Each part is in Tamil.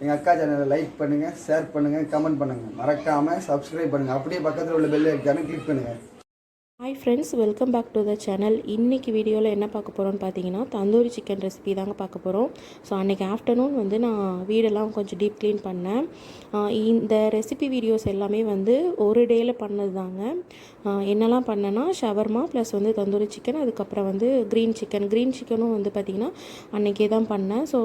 எங்கள் அக்கா சேனலை லைக் பண்ணுங்கள் ஷேர் பண்ணுங்கள் கமெண்ட் பண்ணுங்கள் மறக்காமல் சப்ஸ்கிரைப் பண்ணுங்கள் அப்படியே பக்கத்தில் உள்ள பெல் ஐக்கானு கிளிக் பண்ணுங்கள் hi friends welcome back to the channel இன்றைக்கி வீடியோவில் என்ன பார்க்க போகிறோம்னு பார்த்தீங்கன்னா தந்தூரி சிக்கன் ரெசிபி தாங்க பார்க்க போகிறோம் ஸோ அன்றைக்கி ஆஃப்டர்நூன் வந்து நான் வீடெல்லாம் கொஞ்சம் டீப் க்ளீன் பண்ணேன். இந்த ரெசிபி வீடியோஸ் எல்லாமே வந்து ஒரு டேயில் பண்ணது தாங்க. என்னெல்லாம் பண்ணேன்னா ஷவர்மா ப்ளஸ் வந்து தந்தூரி சிக்கன் அதுக்கப்புறம் வந்து க்ரீன் சிக்கன் க்ரீன் சிக்கனும் வந்து பார்த்திங்கன்னா அன்றைக்கே தான் பண்ணேன். ஸோ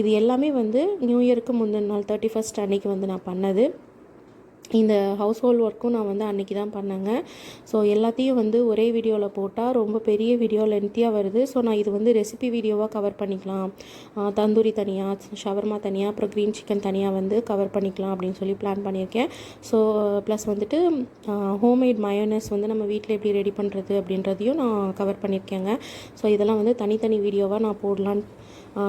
இது எல்லாமே வந்து நியூ இயருக்கு முந்தின நாள் தேர்ட்டி ஃபஸ்ட் அன்றைக்கி வந்து நான் பண்ணது. இந்த ஹவுஸ் ஹோல்ட் ஒர்க்கும் நான் வந்து அன்றைக்கி தான் பண்ணேங்க. ஸோ எல்லாத்தையும் வந்து ஒரே வீடியோவில் போட்டால் ரொம்ப பெரிய வீடியோ லென்த்தியாக வருது. ஸோ நான் இது வந்து ரெசிபி வீடியோவாக கவர் பண்ணிக்கலாம். தந்தூரி தனியாக ஷவர்மா தனியாக அப்புறம் க்ரீன் சிக்கன் தனியாக வந்து கவர் பண்ணிக்கலாம் அப்படின்னு சொல்லி பிளான் பண்ணியிருக்கேன். ஸோ ப்ளஸ் வந்துட்டு ஹோம்மேட் மயோனஸ் வந்து நம்ம வீட்டில் எப்படி ரெடி பண்ணுறது அப்படின்றதையும் நான் கவர் பண்ணியிருக்கேங்க. ஸோ இதெல்லாம் வந்து தனித்தனி வீடியோவாக நான் போடலான்னு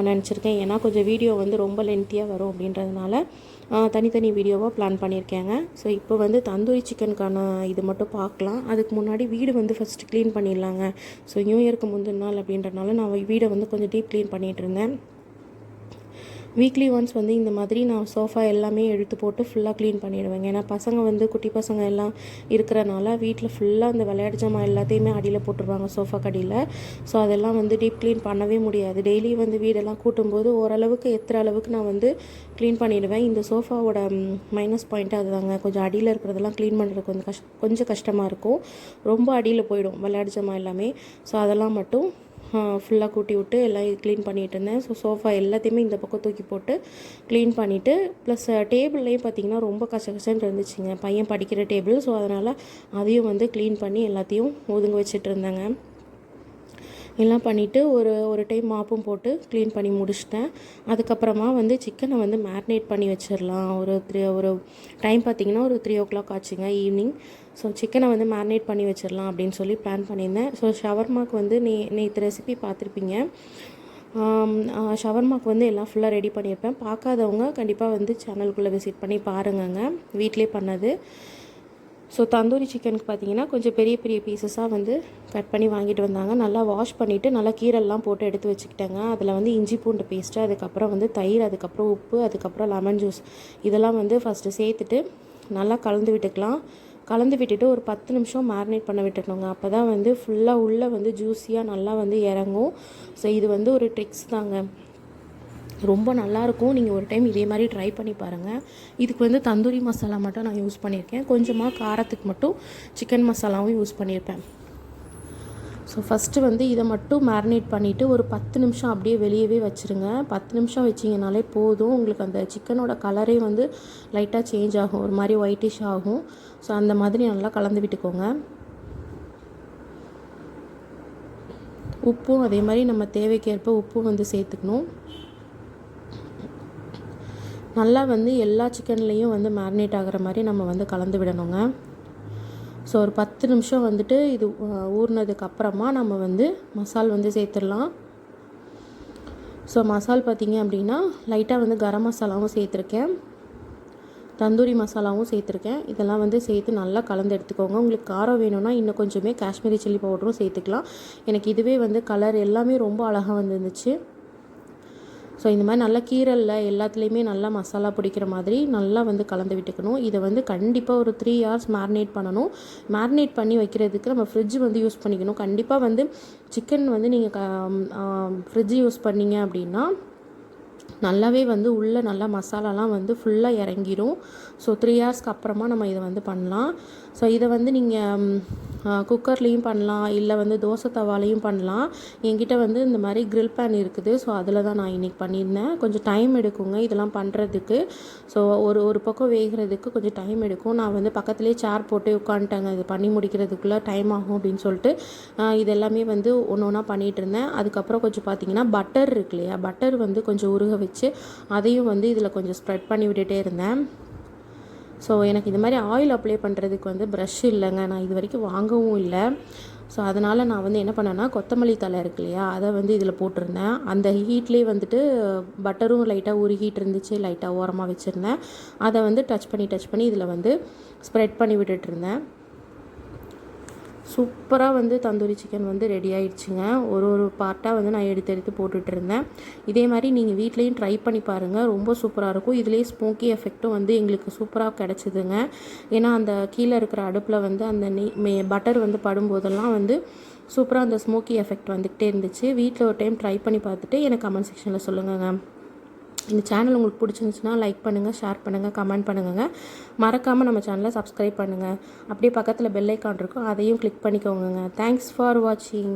நினச்சிருக்கேன். ஏன்னா கொஞ்சம் வீடியோ வந்து ரொம்ப லென்த்தியாக வரும் அப்படின்றதுனால. தனித்தனி வீடியோவாக பிளான் பண்ணியிருக்கேங்க. ஸோ இப்போ வந்து தந்தூரி சிக்கனுக்கான இது மட்டும் பார்க்கலாம். அதுக்கு முன்னாடி வீடு வந்து ஃபஸ்ட்டு க்ளீன் பண்ணிடலாங்க. ஸோ நியூ இயருக்கு முந்தின நாள் அப்படின்றனால நான் வீடை வந்து கொஞ்சம் டீப் க்ளீன் பண்ணிகிட்டு இருந்தேன். வீக்லி ஒன்ஸ் வந்து இந்த மாதிரி நான் சோஃபா எல்லாமே எடுத்து போட்டு ஃபுல்லாக க்ளீன் பண்ணிடுவேங்க. ஏன்னா பசங்க வந்து குட்டி பசங்க எல்லாம் இருக்கிறனால வீட்டில் ஃபுல்லாக அந்த விளையாட்டு ஜாமான் எல்லாத்தையுமே அடியில் போட்டுருவாங்க சோஃபா கடியில். ஸோ அதெல்லாம் வந்து டீப் க்ளீன் பண்ணவே முடியாது. டெய்லி வந்து வீடெல்லாம் கூட்டும்போது ஓரளவுக்கு எத்துற அளவுக்கு நான் வந்து க்ளீன் பண்ணிடுவேன். இந்த சோஃபாவோட மைனஸ் பாயிண்ட்டாக அதுதாங்க. கொஞ்சம் அடியில் இருக்கிறதெல்லாம் க்ளீன் பண்ணுறதுக்கு கொஞ்சம் கஷ் கொஞ்சம் கஷ்டமாக இருக்கும். ரொம்ப அடியில் போயிடும் விளையாட்டு ஜாமான் எல்லாமே. ஸோ அதெல்லாம் மட்டும் ஃபுல்லாக கூட்டி விட்டு எல்லாம் க்ளீன் பண்ணிகிட்டு இருந்தேன். ஸோ சோஃபா எல்லாத்தையுமே இந்த பக்கம் தூக்கி போட்டு க்ளீன் பண்ணிவிட்டு ப்ளஸ் டேபிள்லேயும் பார்த்திங்கன்னா ரொம்ப கஷ்ட கஷ்டன்னு இருந்துச்சுங்க. பையன் படிக்கிற டேபிள் ஸோ அதனால் அதையும் வந்து க்ளீன் பண்ணி எல்லாத்தையும் ஒதுங்க வச்சுட்டு இருந்தேங்க. எல்லாம் பண்ணிவிட்டு ஒரு ஒரு டைம் மாப்பும் போட்டு க்ளீன் பண்ணி முடிச்சிட்டேன். அதுக்கப்புறமா வந்து சிக்கனை வந்து மேரினேட் பண்ணி வச்சிடலாம். ஒரு த்ரீ ஒரு டைம் பார்த்திங்கன்னா ஒரு த்ரீ ஓ கிளாக் ஆச்சுங்க ஈவினிங் ஸோ சிக்கனை வந்து மேரினேட் பண்ணி வச்சிடலாம் அப்படின்னு சொல்லி பிளான் பண்ணியிருந்தேன். ஸோ ஷவர்மாக்கு வந்து நே நேற்று ரெசிபி பார்த்துருப்பீங்க ஷவர்மாக்கு வந்து எல்லாம் ஃபுல்லாக ரெடி பண்ணியிருப்பேன். பார்க்காதவங்க கண்டிப்பாக வந்து சேனலுக்குள்ளே விசிட் பண்ணி பாருங்கங்க. வீட்டிலே பண்ணது. ஸோ தந்தூரி சிக்கனுக்கு பார்த்தீங்கன்னா கொஞ்சம் பெரிய பெரிய பீசஸாக வந்து கட் பண்ணி வாங்கிட்டு வந்தாங்க. நல்லா வாஷ் பண்ணிவிட்டு நல்லா கீரெல்லாம் போட்டு எடுத்து வச்சுக்கிட்டேங்க. அதில் வந்து இஞ்சி பூண்டு பேஸ்ட்டு அதுக்கப்புறம் வந்து தயிர் அதுக்கப்புறம் உப்பு அதுக்கப்புறம் லெமன் ஜூஸ் இதெல்லாம் வந்து ஃபஸ்ட்டு சேர்த்துட்டு நல்லா கலந்து விட்டுக்கலாம். கலந்து விட்டுட்டு ஒரு பத்து நிமிஷம் மேரினேட் பண்ண விட்டுக்கணுங்க. அப்போ தான் வந்து ஃபுல்லாக உள்ளே வந்து ஜூஸியாக நல்லா வந்து இறங்கும். ஸோ இது வந்து ஒரு ட்ரிக்ஸ் தாங்க. ரொம்ப நல்லாயிருக்கும். நீங்கள் ஒரு டைம் இதே மாதிரி ட்ரை பண்ணி பாருங்கள் இதுக்கு வந்து தந்தூரி மசாலா மட்டும் நான் யூஸ் பண்ணியிருக்கேன். கொஞ்சமாக காரத்துக்கு மட்டும் சிக்கன் மசாலாவும் யூஸ் பண்ணியிருப்பேன். ஸோ ஃபஸ்ட்டு வந்து இதை மட்டும் மேரினேட் பண்ணிவிட்டு ஒரு பத்து நிமிஷம் அப்படியே வெளியவே வச்சுருங்க. பத்து நிமிஷம் வச்சிங்கனாலே போதும். உங்களுக்கு அந்த சிக்கனோட கலரே வந்து லைட்டாக சேஞ்ச் ஆகும். ஒரு மாதிரி ஒயிட்டிஷ் ஆகும். ஸோ அந்த மாதிரி நல்லா கலந்து விட்டுக்கோங்க. உப்பும் அதே மாதிரி நம்ம தேவைக்கேற்ப உப்பும் வந்து சேர்த்துக்கணும். நல்லா வந்து எல்லா சிக்கன்லேயும் வந்து மேரினேட் ஆகிற மாதிரி நம்ம வந்து கலந்து விடணுங்க. ஸோ ஒரு பத்து நிமிஷம் வந்துட்டு இது ஊறினதுக்கு அப்புறமா நம்ம வந்து மசால் வந்து சேர்த்துடலாம். ஸோ மசால் பார்த்தீங்க அப்படின்னா லைட்டாக வந்து கரம் மசாலாவும் சேர்த்துருக்கேன். தந்தூரி மசாலாவும் சேர்த்துருக்கேன். இதெல்லாம் வந்து சேர்த்து நல்லா கலந்து எடுத்துக்கோங்க. உங்களுக்கு காரம் வேணும்னா இன்னும் கொஞ்சமே காஷ்மீரி சில்லி பவுடரும் சேர்த்துக்கலாம். எனக்கு இதுவே வந்து கலர் எல்லாமே ரொம்ப அழகாக வந்துருந்துச்சு. ஸோ இந்த மாதிரி நல்லா கீரலில் எல்லாத்துலேயுமே நல்லா மசாலா பிடிக்கிற மாதிரி நல்லா வந்து கலந்து விட்டுக்கணும். இதை வந்து கண்டிப்பாக ஒரு த்ரீ ஹவர்ஸ் மேரினேட் பண்ணணும். மேரினேட் பண்ணி வைக்கிறதுக்கு நம்ம ஃப்ரிட்ஜ் வந்து யூஸ் பண்ணிக்கணும். கண்டிப்பாக வந்து சிக்கன் வந்து நீங்கள் க ஃப்ரிட்ஜ் யூஸ் பண்ணீங்க அப்படின்னா நல்லாவே வந்து உள்ளே நல்லா மசாலாலாம் வந்து ஃபுல்லாக இறங்கிரும். ஸோ த்ரீ ஹவர்ஸ்க்கு அப்புறமா நம்ம இதை வந்து பண்ணலாம். ஸோ இதை வந்து நீங்கள் குக்கர்லேயும் பண்ணலாம் இல்லை வந்து தோசை தவாலையும் பண்ணலாம். என்கிட்ட வந்து இந்த மாதிரி க்ரில் பேன் இருக்குது. ஸோ அதில் தான் நான் இன்றைக்கி பண்ணியிருந்தேன். கொஞ்சம் டைம் எடுக்குங்க இதெல்லாம் பண்ணுறதுக்கு ஸோ ஒரு ஒரு பக்கம் வேகிறதுக்கு கொஞ்சம் டைம் எடுக்கும். நான் வந்து பக்கத்துலேயே சேர் போட்டு உட்காந்துட்டேங்க. இது பண்ணி முடிக்கிறதுக்குள்ளே டைம் ஆகும் அப்படின்னு சொல்லிட்டு இதெல்லாமே வந்து ஒன்று ஒன்றா பண்ணிகிட்டு இருந்தேன். அதுக்கப்புறம் கொஞ்சம் பார்த்தீங்கன்னா பட்டர் இருக்கு இல்லையா? பட்டர் வந்து கொஞ்சம் உருக வச்சு அதையும் வந்து இதில் கொஞ்சம் ஸ்ப்ரெட் பண்ணி விட்டுட்டே இருந்தேன். ஸோ எனக்கு இது மாதிரி ஆயில் அப்ளை பண்ணுறதுக்கு வந்து ப்ரஷ் இல்லைங்க. நான் இது வரைக்கும் வாங்கவும் இல்லை. ஸோ அதனால் நான் வந்து என்ன பண்ணேன்னா கொத்தமல்லி தலை இருக்கு இல்லையா? அதை வந்து இதில் போட்டிருந்தேன். அந்த ஹீட்லேயே வந்துட்டு பட்டரும் லைட்டாக உருகிட்டு இருந்துச்சு. லைட்டாக ஓரமாக வச்சுருந்தேன். அதை வந்து டச் பண்ணி டச் பண்ணி இதில் வந்து ஸ்ப்ரெட் பண்ணி விட்டுட்டு இருந்தேன். சூப்பராக வந்து தந்தூரி சிக்கன் வந்து ரெடி ஆயிடுச்சுங்க. ஒரு ஒரு பார்ட்டாக வந்து நான் எடுத்து எடுத்து போட்டுட்டு இருந்தேன். இதே மாதிரி நீங்கள் வீட்லேயும் ட்ரை பண்ணி பாருங்கள் ரொம்ப சூப்பராக இருக்கும். இதுலேயே ஸ்மோக்கி எஃபெக்ட்டும் வந்து எங்களுக்கு சூப்பராக கிடச்சிதுங்க. ஏன்னா அந்த கீழே இருக்கிற அடுப்பில் வந்து அந்த நெய் மே பட்டர் வந்து படும்போதெல்லாம் வந்து சூப்பராக அந்த ஸ்மோக்கி எஃபெக்ட் வந்துக்கிட்டே இருந்துச்சு. வீட்டில் ஒரு டைம் ட்ரை பண்ணி பார்த்துட்டு எனக்கு கமெண்ட் செக்ஷனில் சொல்லுங்கங்க. இந்த சேனல் உங்களுக்கு பிடிச்சிருந்துச்சுன்னா லைக் பண்ணுங்கள் ஷேர் பண்ணுங்கள் கமெண்ட் பண்ணுங்கள் மறக்காமல் நம்ம சேனலை சப்ஸ்கிரைப் பண்ணுங்கள் அப்படியே பக்கத்தில் பெல் ஐக்கான் இருக்கும் அதையும் கிளிக் பண்ணிக்கோங்க தேங்க்ஸ் ஃபார் வாட்சிங்